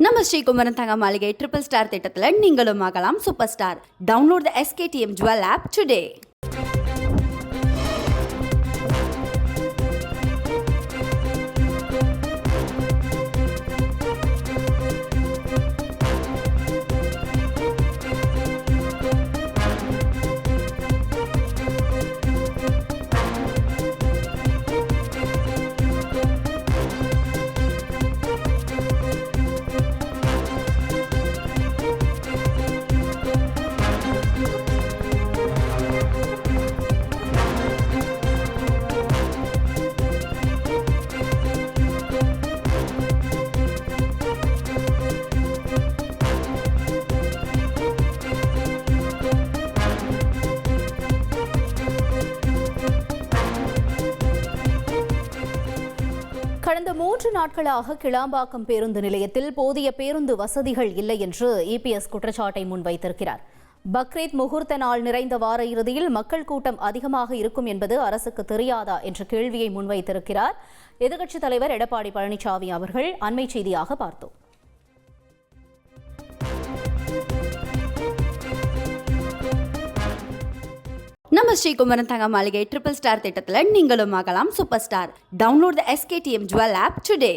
நம்ம ஸ்ரீகுமரன் தங்க மாளிகை ட்ரிபிள் ஸ்டார் திட்டத்தில் நீங்களும் ஆகலாம் super star download the SKTM jewel app today கடந்த மூன்று நாட்களாக கிளாம்பாக்கம் பேருந்து நிலையத்தில் போதிய பேருந்து வசதிகள் இல்லை என்று இபிஎஸ் குற்றச்சாட்டை முன்வைத்திருக்கிறார். பக்ரீத் முகூர்த்த நாள் நிறைந்த வார இறுதியில் மக்கள் கூட்டம் அதிகமாக இருக்கும் என்பது அரசுக்கு தெரியாதா என்ற கேள்வியை முன்வைத்திருக்கிறார். எதிர்க்கட்சித் தலைவர் எடப்பாடி பழனிசாமி அவர்கள் அண்மை செய்தியாக பார்த்தோம். நம்ம ஸ்ரீகுமரன் தங்க மாளிகை ட்ரிபிள் ஸ்டார் திட்டத்தில் நீங்களும் ஆகலாம் super star download the SKTM jewel app today